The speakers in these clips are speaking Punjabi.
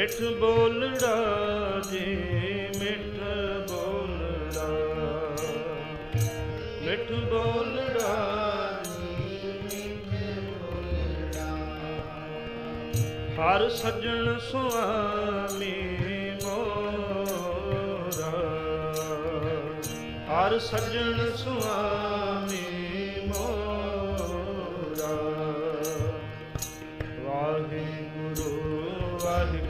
ਮਿੱਠ ਬੋਲੜਾ ਜੀ ਮਿੱਠ ਬੋਲੜਾ ਮਿੱਠ ਬੋਲੜਾ ਹਰ ਸੱਜਣ ਸੁਆਮੀ ਮੋਰਾ। ਹਰ ਸੱਜਣ ਸੁਆਮੀ ਮੋਰਾ। ਵਾਹਿਗੁਰੂ ਵਾਹਿਗੁਰੂ।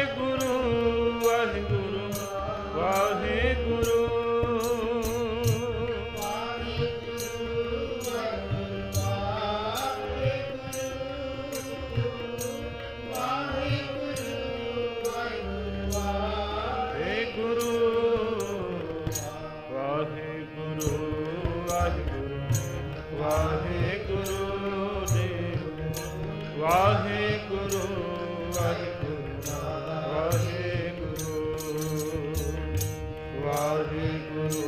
ਵਾਹਿਗੁਰੂ ਜੀ ਵਾਹਿਗੁਰੂ ਵਾਹਿਗੁਰੂ ਵਾਹਿਗੁਰੂ ਵਾਹਿਗੁਰੂ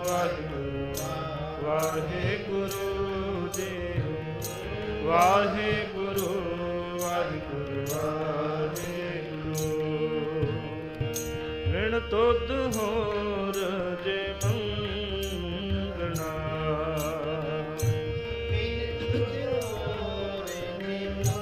ਵਾਹਿਗੁਰੂ ਵਾਹਿਗੁਰੂ ਜੀ ਵਾਹਿਗੁਰੂ ਵਾਹਿਗੁਰੂ ਵਾਹਿਗੁਰੂ ਵਿਣ ਤੁਧ ਹੋ